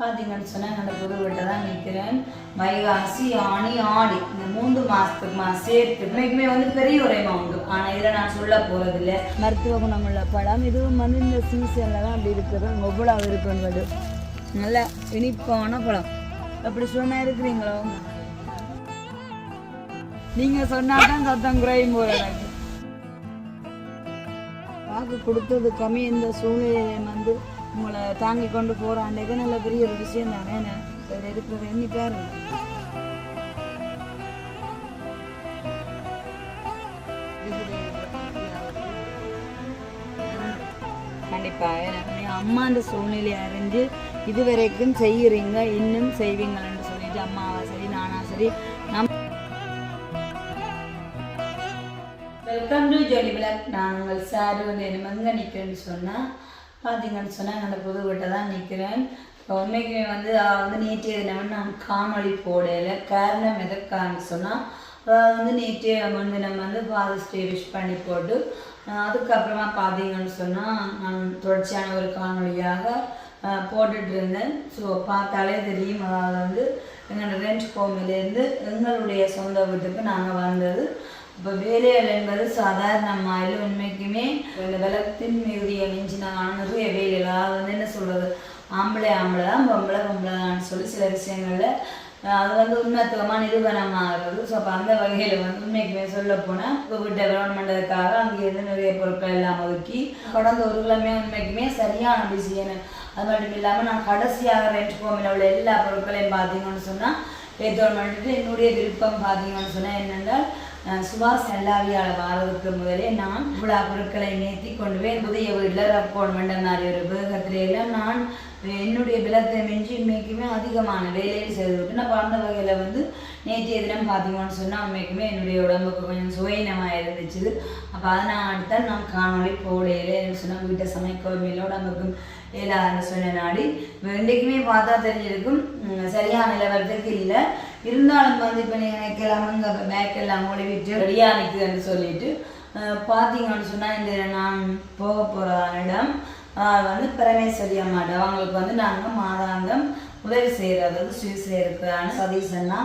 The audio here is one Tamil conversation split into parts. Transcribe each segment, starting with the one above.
பார்த்தீங்கன்னு சொன்னால் என்னோட புது வீட்டை தான் நிற்கிறேன் வைகாசி ஆணி ஆடி. இந்த மூன்று மாதத்துக்குமா சேர்த்து இன்னைக்குமே வந்து பெரிய ஒரு அமௌண்ட் ஆனால் இதில் நான் சொல்ல போகிறதில்ல மருத்துவ குணமுள்ள பழம். இதுவும் வந்து இந்த சீசனில் தான் அப்படி இருக்கிறது எவ்வளோ இருக்குன்றது நல்ல இனிப்பான பழம். அப்படி சொன்னால் இருக்கிறீங்களோ? நீங்கள் சொன்னால் தான் சத்தம் குறையும் போல வாக்கு கொடுத்தது கம்மி. இந்த சூழ்நிலையை வந்து உங்களை தாங்கி கொண்டு போகிறாண்டே நல்ல பெரிய ஒரு விஷயம் தானே என்ன? இருக்கிறது எண்ணி பாருங்க கண்டிப்பா எனக்கு அம்மான்ற சூழ்நிலையை அறிஞ்சு இதுவரைக்கும் செய்யறீங்க இன்னும் செய்வீங்கன்னு சொல்லிட்டு அம்மாவா சரி நானா சரி நம் வெல்கம் டு ஜோலி பிளாக் நான் உங்கள் சார் வந்து என்ன எங்கே நிற்கிறேன்னு சொன்னால் பார்த்தீங்கன்னு சொன்னால் அந்த புது வீட்டை தான் நிற்கிறேன் இப்போ உண்மைக்குமே வந்து வந்து நேற்றைய தினம் நான் காணொளி போடலை. காரணம் எதற்கான்னு சொன்னால் அதாவது வந்து நேற்றைய முன்தினம் வந்து ஃபாதர்ஸ் டே விஷ் பண்ணி போட்டு அதுக்கப்புறமா பார்த்தீங்கன்னு சொன்னால் நான் தொடர்ச்சியான ஒரு காணொலியாக போட்டுட்டு இருந்தேன். ஸோ பார்த்தாலே தெரியும் அதாவது வந்து எங்களோட ரெண்ட் கோமிலேருந்து எங்களுடைய சொந்த வீட்டுக்கு நாங்கள் வந்தது. இப்போ வேலைகள் என்பது சாதாரணமாக இல்லை உண்மைக்குமே. இந்த விளக்கத்தின் மிகுதியை மிஞ்சினாங்க நிறைய வேலைகள் அதாவது வந்து என்ன சொல்கிறது ஆம்பளை ஆம்பளை தான் பொம்பளை பொம்பளை தான் சொல்லி சில விஷயங்களில் அது வந்து உண்மைத்துவமாக நிரூபணமாகிறது. ஸோ அப்போ அந்த வகையில் வந்து உண்மைக்குமே சொல்ல போனால் கோவிட் டெவலப்மெண்ட்டுக்காக கிரௌண்ட் அங்கேருந்து நிறைய பொருட்கள் எல்லாம் ஒதுக்கி கடந்த ஒரு கிழமையே உண்மைக்குமே சரியான பிஸியான அது மட்டும் இல்லாமல் நான் கடைசியாக ரெண்ட் ஹோமில் உள்ள எல்லா பொருட்களையும் பார்த்தீங்கன்னு சொன்னால் ஏற்றோடு பண்ணிட்டு என்னுடைய விருப்பம் பார்த்தீங்கன்னு சொன்னால் என்னென்றால் சுபாஷ் நல்லாவியால் வாழ்வதற்கு முதலே நான் இவ்வளோ பொருட்களை நேர்த்தி கொண்டு போய் புதிய வீட்டில் ரப்போன்மெண்ட் மாதிரி ஒரு வேகத்திலையெல்லாம் நான் என்னுடைய விலத்தை மிஞ்சி உண்மைக்குமே அதிகமான வேலையில் செய்து விட்டு நான் பிறந்த வகையில் வந்து நேற்றைய தினம் பார்த்தீங்கன்னு சொன்னால் அம்மைக்குமே என்னுடைய உடம்புக்கு கொஞ்சம் சுயநமாக இருந்துச்சு. அப்போ அதனால் தான் நான் காணொளி போடையில சொன்னால் வீட்டை சமைக்கவும் இல்லை உடம்புக்கும் இயலாதுன்னு சொன்ன நாடி இன்றைக்குமே பார்த்தா தெரிஞ்சிருக்கும் சரியான நிலவரத்துக்கு இல்லை. இருந்தாலும் வந்து இப்போ நீங்கள் கிளம்புங்க இங்கே பேக் எல்லாம் மூடிவிட்டு ரெடியாக நிற்குதுன்னு சொல்லிட்டு பார்த்தீங்கன்னு சொன்னால் இந்த நான் போக போகிற இடம் வந்து பரமேஸ்வரி அம்மாட்ட அவங்களுக்கு வந்து நாங்கள் மாதாந்தம் உதவி செய்கிறது அதாவது சுவிஸில் இருக்கிறான்னு சதீஷன்னா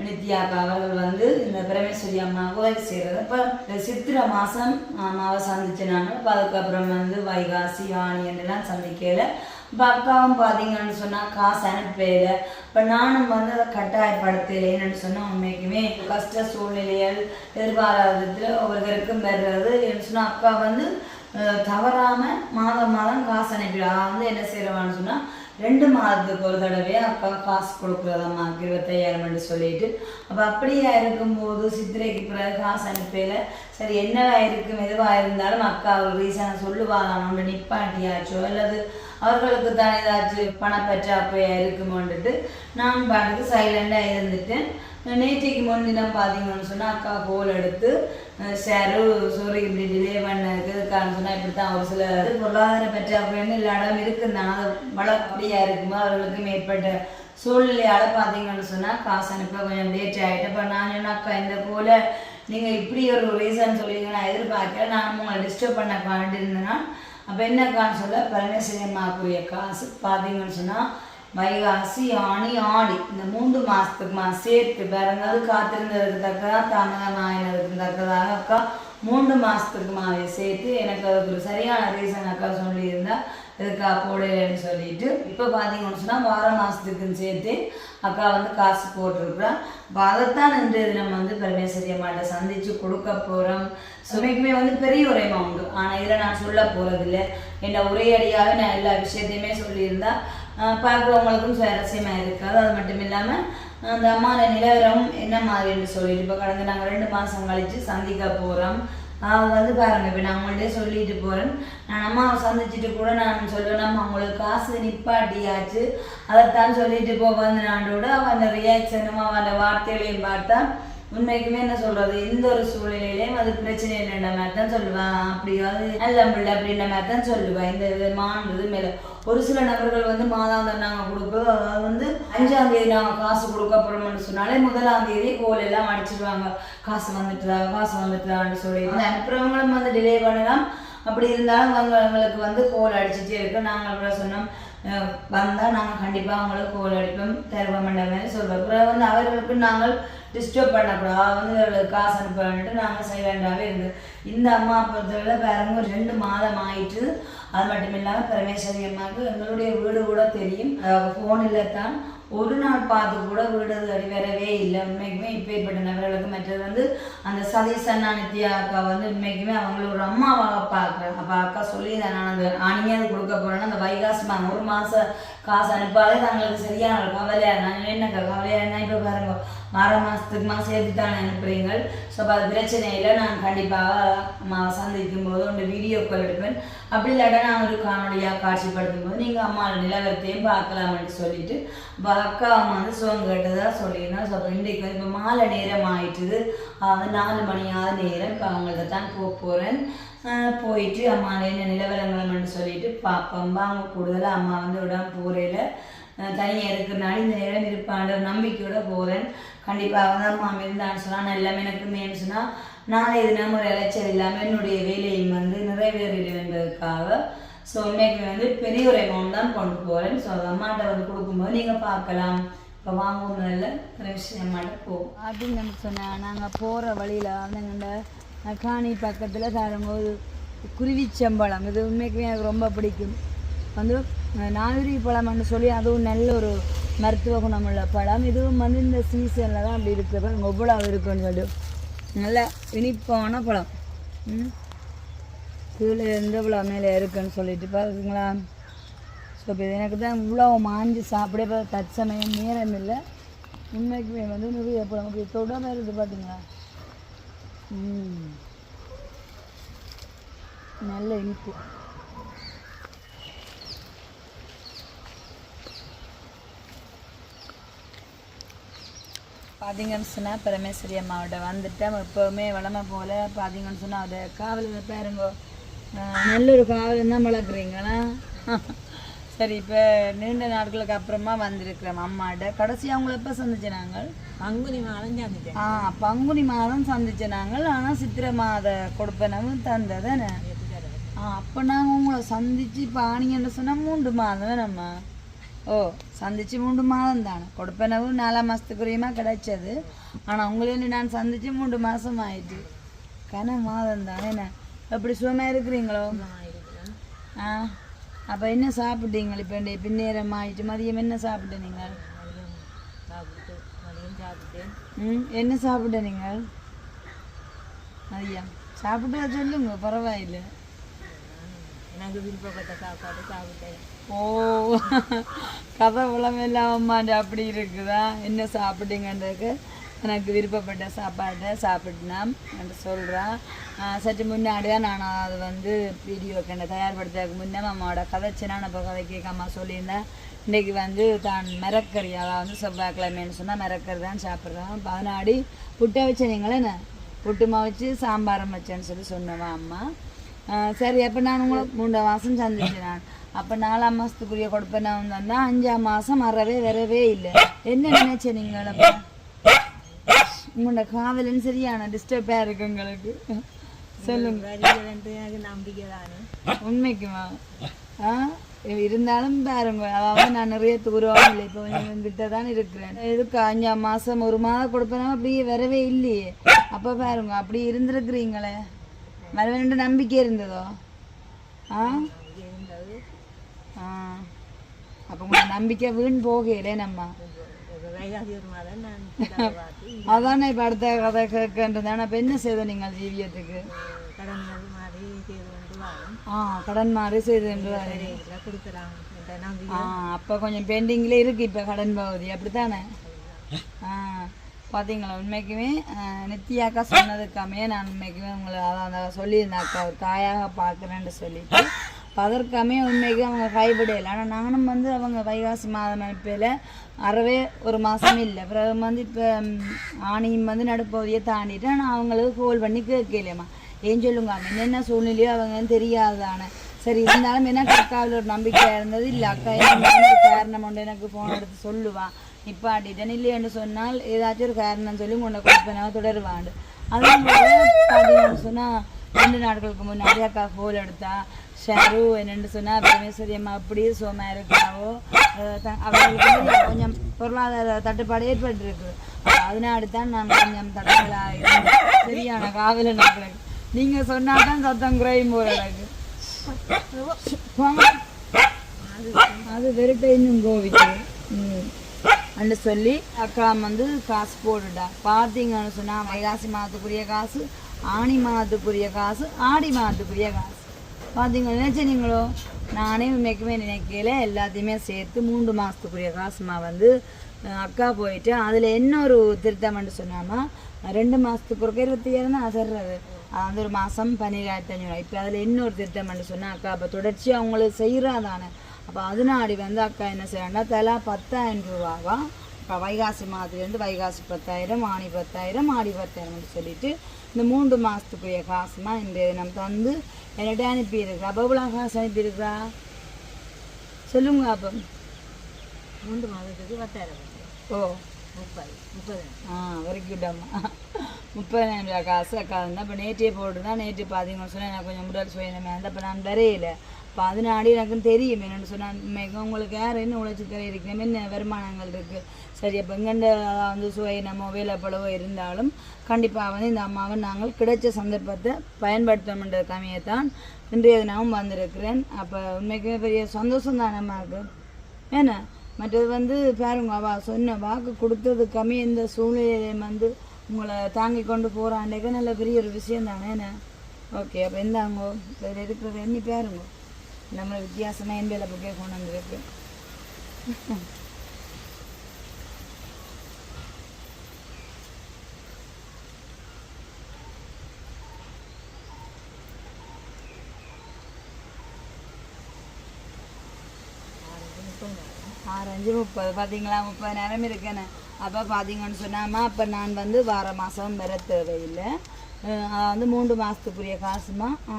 நித்யாக்கா அவர்கள் வந்து இந்த பிரமேஸ்வரி அம்மா உதவி செய்கிறது இப்போ இந்த சித்திரை மாதம் அம்மாவை சந்திச்சு நாங்கள் இப்போ அதுக்கப்புறம் வந்து வைகாசி ஆணி என்றெல்லாம் சந்திக்கல இப்போ அக்காவும் பார்த்தீங்கன்னு சொன்னால் காசு அனுப்பல இப்போ நானும் வந்து அதை கட்டாயப்படுத்தலைன்னு சொன்னால் உண்மைக்குமே கஷ்ட சூழ்நிலைகள் எதிர்பாராதத்தில் ஒவ்வொருத்தருக்கும் வர்றது சொன்னால் அக்கா வந்து தவறாமல் மாதம் மாதம் காசு அனுப்பிடுவா. வந்து என்ன செய்கிறவான்னு சொன்னால் ரெண்டு மாதத்துக்கு ஒரு தடவையே அப்பா காசு கொடுக்குறதம்மாக்கு இருபத்தையாயிரம்னு சொல்லிட்டு. அப்போ அப்படியே இருக்கும்போது சித்திரைக்கு பிறகு காசு அனுப்பல. சரி என்னவா இருக்கும் எதுவாக இருந்தாலும் அக்கா ஒரு ரீசனை சொல்லுவாங்க நம்ம நிப்பாட்டியாச்சோ அல்லது அவர்களுக்கு தான் ஏதாச்சும் பணப்பற்றாக்குறையா இருக்குமோன்ட்டு நான் பாட்டுக்கு சைலண்டாக இருந்துட்டேன். நேற்றைக்கு முன்தினம் பார்த்தீங்கன்னு சொன்னால் அக்கா கோல் எடுத்து ஷேரு சோறு இப்படி டிலே பண்ணதுக்கு இதுக்கான சொன்னால் இப்படி தான் ஒரு சில இது பொருளாதார பற்றாக்குறைன்னு எல்லா இடம் இருக்குந்தானே அது வளர்ப்படியாக இருக்குமோ அவர்களுக்கும் ஏற்பட்ட சூழ்நிலையால் பார்த்தீங்கன்னு சொன்னால் காசு அனுப்ப கொஞ்சம் லேட் ஆகிட்டு இப்போ நான் என்ன அக்கா இந்த போல் நீங்கள் இப்படி ஒரு ரீசன் சொல்லிங்க நான் எதிர்பார்க்கல. நான் உங்களை டிஸ்டர்ப் பண்ண காண்டிருந்தேன்னா அப்போ என்ன என்னக்கான்னு சொல்ல? பரமேஸ்வரி காசு பார்த்தீங்கன்னு சொன்னால் வைகாசி ஆணி ஆடி. இந்த மூன்று மாதத்துக்குமா சேர்த்து பிறந்தது காத்திருந்ததுக்கு தமிழ தாமதமாயினதுக்கு தக்கதாக அக்கா மூன்று மாதத்துக்குமாவே சேர்த்து எனக்கு அதுக்கு ஒரு சரியான ரீசன் அக்கா சொல்லியிருந்தா இதுக்கா போடலன்னு சொல்லிட்டு இப்போ பார்த்தீங்கன்னு சொன்னால் வார மாதத்துக்குன்னு சேர்த்து அக்கா வந்து காசு போட்டிருக்குறோம் இப்போ அதைத்தான் நின்று தினம் வந்து பரமேஸ்வரி அம்மாட்ட சந்தித்து கொடுக்க போகிறோம் சுமைக்குமே வந்து பெரிய ஒரு உண்டு ஆனால் இதில் நான் சொல்ல போகிறதில்ல என்னை உரையடியாக நான் எல்லா விஷயத்தையுமே சொல்லியிருந்தா பார்க்குறவங்களுக்கும் சுவாரஸ்யமாக இருக்காது. அது மட்டும் இல்லாமல் அந்த அம்மாவோட நிலவரம் என்ன மாதிரின்னு சொல்லிட்டு இப்போ கடந்த நாங்கள் ரெண்டு மாதம் கழித்து சந்திக்க போகிறோம் அது வந்து பாருங்க இப்போ நான் உங்கள்கிட்ட சொல்லிட்டு போகிறேன் நான் அம்மாவை சந்திச்சுட்டு கூட நான் சொல்லுவேன் அவங்களுக்கு காசு நிப்பாட்டியாச்சு. அதைத்தான் சொல்லிட்டு போக வந்து நாடோட அவன் அந்த ரியாக்ஷனும் அவன் அந்த வார்த்தைகளையும் பார்த்தா உண்மைக்குமே என்ன சொல்றது? எந்த ஒரு சூழ்நிலையிலையும் அது பிரச்சனை இல்லைன்ற மாதிரி தான் சொல்லுவேன் அப்படியாவது நல்ல பிள்ளை அப்படின்ற மாதிரி தான் சொல்லுவேன் இந்த விதமானது மேல. ஒரு சில நபர்கள் வந்து மாதாந்தம் நாங்கள் கொடுக்குறோம் அதாவது வந்து அஞ்சாம் தேதி நாங்கள் காசு கொடுக்க போறோம்னு சொன்னாலே முதலாம் தேதி கோல் எல்லாம் அடிச்சிருவாங்க. காசு வந்துட்டுதா காசு வந்துட்டுதான்னு சொல்லி. அந்த அனுப்புறவங்களும் வந்து டிலே பண்ணலாம். அப்படி இருந்தாலும் அவங்க அவங்களுக்கு வந்து கோல் அடிச்சுட்டே இருக்கு நாங்கள் கூட சொன்னோம். வந்தால் நாங்கள் கண்டிப்பாக அவங்களுக்கு கோல் அடிப்போம் தருவோம்ன்ற மாதிரி சொல்வோம். அப்புறம் வந்து அவர்களுக்கு நாங்கள் டிஸ்டர்ப் பண்ணக்கூடாது. வந்து அவர்களுக்கு காசு அனுப்பணுன்ட்டு நாங்கள் சைலண்டாகவே இருந்து இந்த அம்மா பொறுத்தவரை பாருங்க ஒரு ரெண்டு மாதம் ஆயிட்டு அது மட்டும் இல்லாமல் பரமேஸ்வரி அம்மாவுக்கு எங்களுடைய வீடு கூட தெரியும். ஃபோன் தான் ஒரு நாள் பார்த்து கூட வீடு அடி வரவே இல்லை. உண்மைக்குமே இப்பேற்பட்ட நபர்களுக்கு மற்றது வந்து அந்த சதீஷ் அண்ணா அக்கா வந்து உண்மைக்குமே அவங்கள ஒரு அம்மாவாக பார்க்குறேன் அப்போ அக்கா சொல்லி நான் அந்த ஆணியாக கொடுக்க போறேன்னா அந்த வைகாசி மா- ஒரு மாதம் காசு அனுப்பாதே தங்களுக்கு சரியான கவலையாக நான் என்னக்கா கவலையாக இருந்தால் இப்போ பாருங்க ஆறு மாதத்துக்கு மாதம் சேர்த்து தானே அனுப்புறீங்க ஸோ அப்போ அது பிரச்சனையில் நான் கண்டிப்பாக அம்மாவை சந்திக்கும் போது உண்டு வீடியோ கால் எடுப்பேன். அப்படி இல்லாட்டா நான் ஒரு காணொலியாக காட்சிப்படுத்தும் போது நீங்கள் அம்மாவோட நிலவரத்தையும் பார்க்கலாம்னு சொல்லிட்டு இப்போ அக்கா அம்மா வந்து சுகம் கேட்டதாக சொல்லியிருந்தேன் ஸோ அப்போ இன்றைக்கு வந்து இப்போ மாலை நேரம் ஆயிட்டுது. அது நாலு மணியாவது நேரம். இப்போ அவங்கள்ட்ட தான் போக போகிறேன் போயிட்டு அம்மா என்ன நிலவரங்கள்னு சொல்லிட்டு பார்ப்போம். அவங்க கூடுதலாக அம்மா வந்து விடாம போகிறேல தனியாக இருக்கிறனால இந்த நேரம் இருப்பான்ற நம்பிக்கையோட போகிறேன் கண்டிப்பாக வந்து அம்மா இருந்தான்னு சொன்னால் எல்லாமே எனக்கு மேன்னு சொன்னால் நாளை தினம் ஒரு இளைச்சல் இல்லாமல் என்னுடைய வேலையும் வந்து நிறைவேறிடும் என்பதற்காக ஸோ இன்னைக்கு வந்து பெரிய ஒரு அமௌண்ட் தான் கொண்டு போகிறேன் ஸோ அது அம்மாட்ட வந்து கொடுக்கும்போது நீங்கள் பார்க்கலாம். இப்போ வாங்கும் நல்ல ஒரு விஷயம் அம்மாட்ட போகும் அப்படின்னு சொன்னால் நாங்கள் போகிற வழியில் வந்து எங்கள்ட காணி பக்கத்தில் தரும்போது குருவிச்சம்பழம் இது உண்மைக்குமே எனக்கு ரொம்ப பிடிக்கும். வந்து நாகரி பழம்னு சொல்லி அதுவும் நல்ல ஒரு மருத்துவ குணமுள்ள பழம். இதுவும் வந்து இந்த சீசனில் தான் அப்படி இருக்குது பாருங்க எவ்வளோ இருக்குன்னு சொல்லிட்டு. நல்ல இனிப்பான பழம். கீழே எந்த விழா மேலே இருக்குன்னு சொல்லிட்டு பாருங்களா. ஸோ இப்போ எனக்கு தான் இவ்வளோ மாஞ்சி சாப்பிட தற்சமயம் நேரம் இல்லை. உண்மைக்குமே வந்து நிறைய பழம். இப்படி தொடாமல் இருக்குது பார்த்தீங்களா ம். நல்ல இனிப்பு. பார்த்தீங்கன்னு சொன்னால் பரமேஸ்வரி அம்மாவோட வந்துட்டேன். எப்போவுமே வளமை போல் பார்த்தீங்கன்னு சொன்னால் அதை காவலில் பாருங்க. நல்ல ஒரு காவல் தான் வளர்க்குறீங்களா சரி இப்போ நீண்ட நாட்களுக்கு அப்புறமா வந்திருக்கிறோம் அம்மாட்ட கடைசி அவங்கள எப்போ சந்திச்சு நாங்கள்? பங்குனி மாதம் சந்திச்சேன். ஆ பங்குனி மாதம் சந்திச்ச நாங்கள். ஆனால் சித்திரை மாத கொடுப்பனவும் தந்ததானே. ஆ அப்போ நாங்கள் உங்களை சந்திச்சு பாணிங்கன்னு சொன்னால் மூன்று மாதம் நம்ம ஓ சந்திச்சு மூன்று மாதம் தானே. கொடுப்பனவும் நாலாம் மாதத்துக்குரியமா கிடைச்சது. ஆனால் உங்களையும் நான் சந்திச்சு மூன்று மாதம் ஆயிட்டு. கன மாதம் தானே. என்ன? எப்படி சுகமாக இருக்கிறீங்களோ? ஆ? அப்போ என்ன சாப்பிட்டீங்க இப்போ இந்த பின்னேரம் ஆயிட்டு மதியம் என்ன சாப்பிட்டு நீங்கள்? ம் என்ன சாப்பிட்ட நீங்கள்? மதியம். சாப்பிட்டா சொல்லுங்க பரவாயில்லை. எனக்கு விருப்பப்பட்ட சாப்பாடு சாப்பிட்டேன். ஓ. கதை உலமெல்லாம் அம்மாண்ட அப்படி இருக்குதா? என்ன சாப்பிட்டீங்கன்றதுக்கு எனக்கு விருப்பப்பட்ட சாப்பாட்டை சாப்பிட்டுனாம் என்று சொல்கிறான் சற்று முன்னாடி தான் நான் அது வந்து வீடியோ கண்ட தயார்படுத்துறதுக்கு முன்னே அம்மாவோட கதைச்சினா நான் இப்போ கதை கேட்காம சொல்லியிருந்தேன் இன்றைக்கி வந்து தான் மிரக்கறி அதாவது வந்து செவ்வாய்க்கிழமைன்னு சொன்னால் மிரக்கறி தான் சாப்பிட்றான் பதினாடி புட்டை வச்சீங்களே என்ன? புட்டுமா வச்சு சாம்பாரம் வச்சேன்னு சொல்லி சொன்னவன் அம்மா. சரி எப்போ நான் உங்களை மூன்று மாதம் சந்திச்சேன் நான் அப்போ நாலாம் மாதத்துக்குரிய கொடுப்பேன் நான் வந்தா அஞ்சாம் மாதம் வரவே வரவே இல்லை. என்ன நினைச்சேன் நீங்கள் அப்போ? உங்களோட காதலன் சரியான டிஸ்டர்பாக இருக்கு உங்களுக்கு சொல்லுங்க. எனக்கு நம்பிக்கை தானே உண்மைக்குமா? ஆ இருந்தாலும் பாருங்க அதாவது நான் நிறைய தூரம் இல்லை. இப்போ கிட்ட தான் இருக்கிறேன். இதுக்கு அஞ்சாம் மாதம் ஒரு மாதம் கொடுப்பேனா அப்படியே வரவே இல்லையே? அப்போ பாருங்க அப்படி இருந்திருக்கிறீங்களே. வரவேண்டு நம்பிக்கை இருந்ததோ? ஆ? ஆ. அப்போ உங்களோட நம்பிக்கை வீண் போகலே நம்ம. அதானே இப்போ அடுத்த கதை கேட்கன்றதானே அப்போ என்ன செய்தோம் நீங்கள் ஜீவியத்துக்கு? செய்து ஆ கடன் என்ற நம்பிக்கை ஆ அப்போ கொஞ்சம் பெண்டிங்கில் இருக்கு இப்போ கடன் பகுதி. அப்படித்தானே? ஆ. பார்த்தீங்களா உண்மைக்குமே? நித்யாக்கா சொன்னதுக்காமே நான் உண்மைக்குமே உங்களை அதான் அந்த சொல்லியிருந்தேன் அக்கா ஒரு தாயாக பார்க்குறேன்னு சொல்லிட்டு. அப்ப அதற்காமே உண்மைக்கு அவங்க கைவிடலை. ஆனால் நானும் வந்து அவங்க வைகாசி மாதம் அனுப்பையில் அறவே ஒரு மாதம் இல்லை. பிறகு வந்து இப்போ ஆணையும் வந்து நடுப்பகுதியை தாண்டிட்டு நான் அவங்களுக்கு கோல் பண்ணி கேட்கலையம்மா. ஏன் சொல்லுங்க என்னென்ன சூழ்நிலையோ அவங்க தெரியாதானே சரி இருந்தாலும் எனக்கு அக்காவில் ஒரு நம்பிக்கையாக இருந்தது? இல்லை அக்கா காரணம் ஒன்று எனக்கு ஃபோன் எடுத்து சொல்லுவான் நிப்பாட்டிட்டேன் இல்லையென்று சொன்னால் ஏதாச்சும் ஒரு காரணம் சொல்லி உன்னை கொடுப்பேன் தொடருவாண்டு. அதே போல சொன்னால் ரெண்டு நாட்களுக்கு முன்னாடி அக்கா ஃபோல் எடுத்தா ஷரு என்னென்னு சொன்னால் பரமேஸ்வரி அம்மா அப்படியே சோமா இருக்காவோ? அவர்களுக்கு கொஞ்சம் பொருளாதார தட்டுப்பாடு ஏற்பட்டுருக்கு. அதனால தான் நான் கொஞ்சம் தட்டுகளாக சரியான காவல நாட்களுக்கு நீங்கள் சொன்னால் தான் சத்தம் குறையும் போல அது வெறுட்ட இன்னும் கோவிக்கு. ம். அண்டு சொல்லி அக்கா வந்து காசு போட்டுட்டா. பார்த்தீங்கன்னு சொன்னால் வைகாசி மாதத்துக்குரிய காசு ஆணி மாதத்துக்குரிய காசு ஆடி மாதத்துக்குரிய காசு. பார்த்தீங்க நினைச்சீங்களோ? நானே உண்மைக்குமே நினைக்கல. எல்லாத்தையுமே சேர்த்து மூன்று மாதத்துக்குரிய காசுமா வந்து அக்கா போயிட்டு அதில் இன்னொரு திருத்தம்னு சொன்னாமா? ரெண்டு மாதத்துக்கு ஒரு இருபத்தி ஏழு அசர்றது. அது வந்து ஒரு மாதம் பன்னிரெண்டாயிரத்தி ஐநூறு. இப்போ அதில் இன்னொரு திருத்தம்னு சொன்னால் அக்கா அப்போ தொடர்ச்சி அவங்களுக்கு செய்கிறா தானே. அப்போ அதனாடி வந்து அக்கா என்ன செய்யறாங்கன்னா தலா பத்தாயிரம் ரூபாவா? இப்போ வைகாசி மாதத்துலேருந்து வைகாசி பத்தாயிரம் ஆணி பத்தாயிரம் ஆடி பத்தாயிரம்னு சொல்லிட்டு இந்த மூன்று மாதத்துக்குரிய காசுமா இந்த நம்ம தந்து என்னட்ட அனுப்பியிருக்கா எவ்வளோ காசு அனுப்பியிருக்கா சொல்லுங்க அப்போ. மூன்று மாதத்துக்கு பத்தாயிரம் ஓ. முப்பது முப்பது ஆ வெரி குட் அம்மா. முப்பதாயிரம் ரூபா காசு. அக்கா இருந்தால் இப்போ நேற்றே போட்டுருந்தா நேற்று பார்த்தீங்கன்னு சொன்னால் எனக்கு கொஞ்சம் உடல் சுயனமே அந்த அப்போ நான் வரையில. இப்போ அதனாடி எனக்கு தெரியும் என்னென்னு சொன்னால் இன்னைக்கு உங்களுக்கு யார் என்ன உழைச்சி தர என்ன வருமானங்கள் இருக்குது சரி அப்போ எங்கண்ட வந்து சுவை நம்ம வேலைப்பளவோ இருந்தாலும் கண்டிப்பாக வந்து இந்த அம்மாவை நாங்கள் கிடைச்ச சந்தர்ப்பத்தை பயன்படுத்தணுன்ற கமையத்தான் இன்றைய தினமும் வந்திருக்கிறேன். அப்போ உண்மைக்குமே பெரிய சந்தோஷம் தான் அம்மாவுக்கு ஏன்னா மற்றது வந்து பாருங்க அவ சொன்ன வாக்கு கொடுத்தது கம்மி இந்த சூழ்நிலையை வந்து உங்களை தாங்கி கொண்டு போகிறாண்டேக்க நல்ல பெரிய ஒரு விஷயம் தானே என்ன? ஓகே அப்போ இந்தாங்கோ இதில் இருக்கிறது எண்ணி பாருங்க. நம்ம வித்தியாசமாக என் வேலை புக்கே கொண்டு ஆறஞ்சு முப்பது அஞ்சு முப்பது பார்த்தீங்களா இருக்கேன்னு இருக்கேனே அப்போ பார்த்தீங்கன்னு சொன்னாமா அப்போ நான் வந்து வார மாதம் வர தேவையில்லை வந்து மூன்று மாதத்துக்குரிய காசுமா ஆ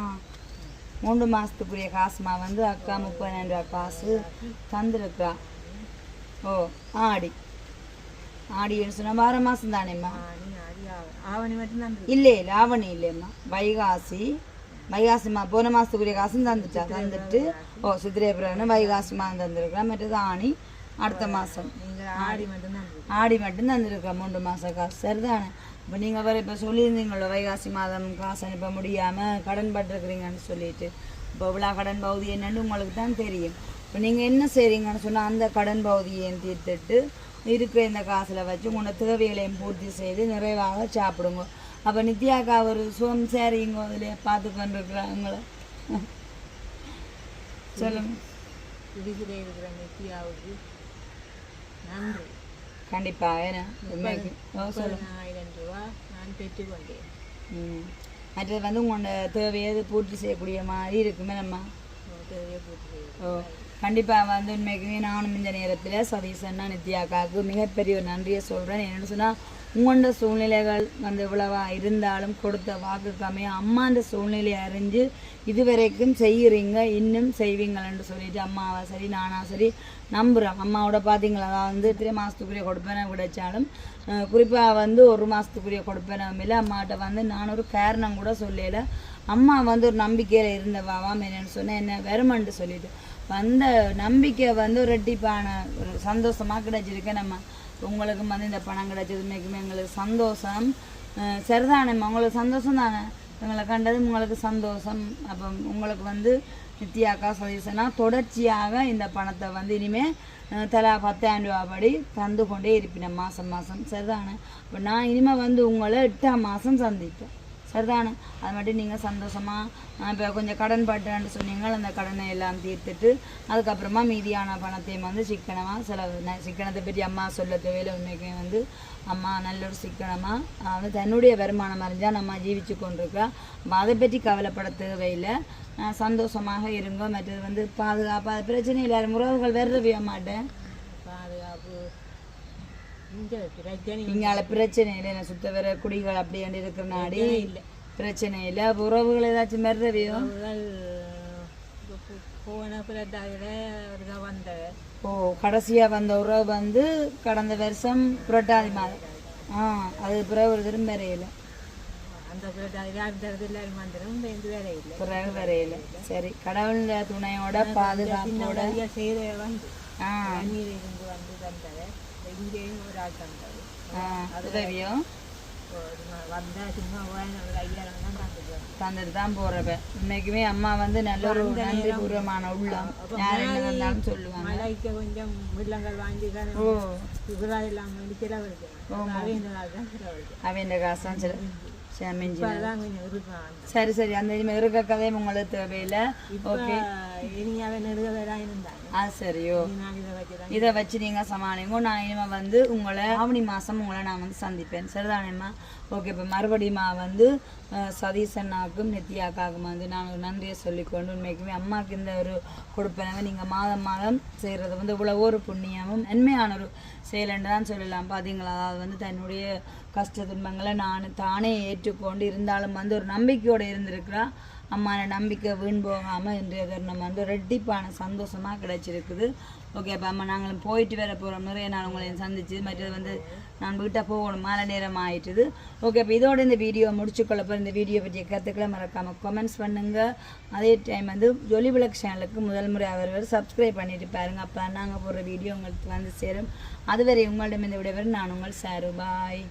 மூன்று மாதத்துக்குரிய காசுமா வந்து அக்கா முப்பதாயிரம் ரூபா காசு தந்துருக்கா. ஓ ஆடி. ஆடின்னு சொன்னால் வார மாதம் தானேம்மா? ஆவணி மட்டும்தான். இல்லை இல்லை ஆவணி இல்லைம்மா. வைகாசி. வைகாசிமா போன மாதத்துக்குரிய காசும் தந்துட்டா. தந்துட்டு. ஓ சித்திரை பிறகு வைகாசி மாதம் தந்துருக்கலாம் மற்றது ஆணி. அடுத்த மாதம் ஆடி இருக்கு. ஆடி மட்டும் தந்துருக்கா. மூன்று மாதம் காசு. சரிதானே? இப்போ நீங்கள் வேறு இப்போ சொல்லியிருந்தீங்களோ வைகாசி மாதம் காசு அனுப்ப முடியாமல் கடன் பட்டிருக்கிறீங்கன்னு சொல்லிட்டு. இப்போ இவ்வளோ கடன் பகுதி என்னன்னு உங்களுக்கு தான் தெரியும். இப்போ நீங்கள் என்ன செய்றீங்கன்னு சொன்னால் அந்த கடன் பகுதியை தீர்த்துட்டு இருக்கிற இந்த காசில் வச்சு உங்களோட தேவைகளையும் பூர்த்தி செய்து நிறைவாக சாப்பிடுங்க. அப்போ நித்யாக்கா ஒரு சுகம் சேரீங்க அதில் பார்த்து கொண்டிருக்கிறாங்களே சொல்லுங்க. இருக்கிற நித்யாவுக்கு நன்றி. கண்டிப்பாக ஏன்னா உண்மைக்கு ஆயிரம் ரூபா நான் பெற்றுக்கொண்டேன் ம். மற்றது வந்து உங்களோட தேவையை பூர்த்தி செய்யக்கூடிய மாதிரி இருக்குமே நம்ம. தேவையை பூர்த்தி செய்யும் ஓ. கண்டிப்பாக வந்து உண்மைக்குமே நானும் இந்த நேரத்தில் சதீசன்னா நித்யாக்காவுக்கு மிகப்பெரிய ஒரு நன்றியை சொல்கிறேன் என்னென்னு சொன்னால் உங்களோட சூழ்நிலைகள் வந்து இவ்வளவா இருந்தாலும் கொடுத்த வாக்குக்காமே அம்மாண்ட சூழ்நிலையை அறிஞ்சு இதுவரைக்கும் செய்கிறீங்க இன்னும் செய்வீங்களன்னு சொல்லிட்டு அம்மாவா சரி நானா சரி நம்புகிறேன் அம்மாவோட பார்த்தீங்களா அதாவது வந்து இத்தனை மாதத்துக்குரிய கொடுப்பேன விடைச்சாலும் குறிப்பாக வந்து ஒரு மாதத்துக்குரிய கொடுப்பேனும் இல்லை. அம்மாட்ட வந்து நான் ஒரு காரணம் கூட சொல்லலை. அம்மா வந்து ஒரு நம்பிக்கையில் இருந்தவாவாம். என்னன்னு சொன்னேன் என்ன வருமன்ட்டு சொல்லிட்டு வந்த நம்பிக்கை வந்து ஒரு ரெட்டிப்பான ஒரு சந்தோஷமாக கிடைச்சிருக்கு. நம்ம உங்களுக்கும் வந்து இந்த பணம் கிடைச்சதுமேக்குமே எங்களுக்கு சந்தோஷம். சரிதானே உங்களுக்கு சந்தோஷம் தானே? எங்களை கண்டது உங்களுக்கு சந்தோஷம். அப்போ உங்களுக்கு வந்து நித்யாக்கா சதீசனா தொடர்ச்சியாக இந்த பணத்தை வந்து இனிமேல் தலா பத்தாயிரம் ரூபா படி தந்து கொண்டே இருப்பினேன் மாதம் மாதம் சரிதானே? இப்போ நான் இனிமேல் வந்து உங்களை எட்டாம் மாதம் சந்திப்பேன். சரிதானே? அது மட்டும் நீங்கள் சந்தோஷமாக இப்போ கொஞ்சம் கடன் பட்டுன்னு சொன்னீங்க அந்த கடனை எல்லாம் தீர்த்துட்டு அதுக்கப்புறமா மீதியான பணத்தையும் வந்து சிக்கனமாக செலவு சிக்கனத்தை பற்றி அம்மா சொல்ல தேவையில்லை. உண்மைக்கு வந்து அம்மா நல்ல ஒரு சிக்கனமாக வந்து தன்னுடைய வருமானம் அறிஞ்சால் நம்ம ஜீவிச்சு கொண்டிருக்கா அதை பற்றி கவலைப்பட தேவையில்லை. சந்தோஷமாக இருங்க. மற்றது வந்து பாதுகாப்பாக பிரச்சனை இல்லை உறவுகள் வரவே மாட்டேன். இங்கால பிரச்சனை இல்லை என்ன சுத்த வர குடிகள் அப்படி வந்து இருக்கிற நாடி? பிரச்சனை இல்லை. உறவுகள் ஏதாச்சும் போ- போன அவர்கள் வந்த. ஓ கடைசியாக வந்த உறவு வந்து கடந்த வருஷம் புரட்டாதி மாதம் ஆ அது பிறகு ஒரு திரும்ப வரையில. அந்த பிறகு பிறகு வரையில. சரி கடவுள துணையோட பாதுகாப்போட செய்த வந்து. ஆ. தந்தது ஆ, உதவியோ தந்துட்டு தான் போறவ உண்மைக்குமே அம்மா வந்து நல்ல ஒரு நன்றி பூர்வமான உள்ளம் யார் என்ன வந்தாலும் சொல்லுவாங்க கொஞ்சம் வெள்ளங்கள் வாங்கி ஓ விவசாயம் இல்லாமல் வந்து செலவழிக்கணும் அவங்க தான் செலவழிக்கணும் சரி சரி அந்த இருக்க கதையும் உங்களுக்கு தேவையில்லை இருந்தாங்க ஆ சரியோ இதை வச்சு நீங்கள் சமாளிங்க நான் இனிமேல் வந்து உங்களை ஆவணி மாதம் உங்களை நான் வந்து சந்திப்பேன் சரிதானேம்மா ஓகே இப்போ மறுபடியும் வந்து சதீஷ் அண்ணாவுக்கும் நித்யாக்காவுக்கும் வந்து நான் ஒரு நன்றியை சொல்லிக்கொண்டு உண்மைக்குமே அம்மாவுக்கு இந்த ஒரு கொடுப்பனவை நீங்கள் மாதம் மாதம் செய்கிறது வந்து இவ்வளோ ஒரு புண்ணியமும் நன்மையான ஒரு செயலன்று தான் சொல்லலாம் பார்த்தீங்களா அதாவது வந்து தன்னுடைய கஷ்ட துன்பங்களை நான் தானே ஏற்றுக்கொண்டு இருந்தாலும் வந்து ஒரு நம்பிக்கையோடு இருந்திருக்கிறா. அம்மான நம்பிக்கை வீண் போகாமல் இன்றைய தருணம் வந்து ரெட்டிப்பான சந்தோஷமாக கிடைச்சிருக்குது. ஓகே அப்போ அம்மா நாங்களும் போயிட்டு வேற போகிறோம் நிறைய நாள் உங்களை சந்திச்சு மற்றது வந்து நான் வீட்டை போகணும். மாலை நேரம் ஆயிட்டுது. ஓகே அப்போ இதோட இந்த வீடியோ முடிச்சுக்கொள்ளப்போ இந்த வீடியோ பற்றிய கற்றுக்களை மறக்காமல் கமெண்ட்ஸ் பண்ணுங்கள் அதே டைம் வந்து ஜொலி விளக்கு சேனலுக்கு முதல் முறை அவர் சப்ஸ்கிரைப் பண்ணிட்டு பாருங்க. அப்போ நாங்கள் போடுற வீடியோ உங்களுக்கு வந்து சேரும். அதுவரை உங்களிடம் இந்த விடைபெறும். நான் உங்கள் சாரு. பாய்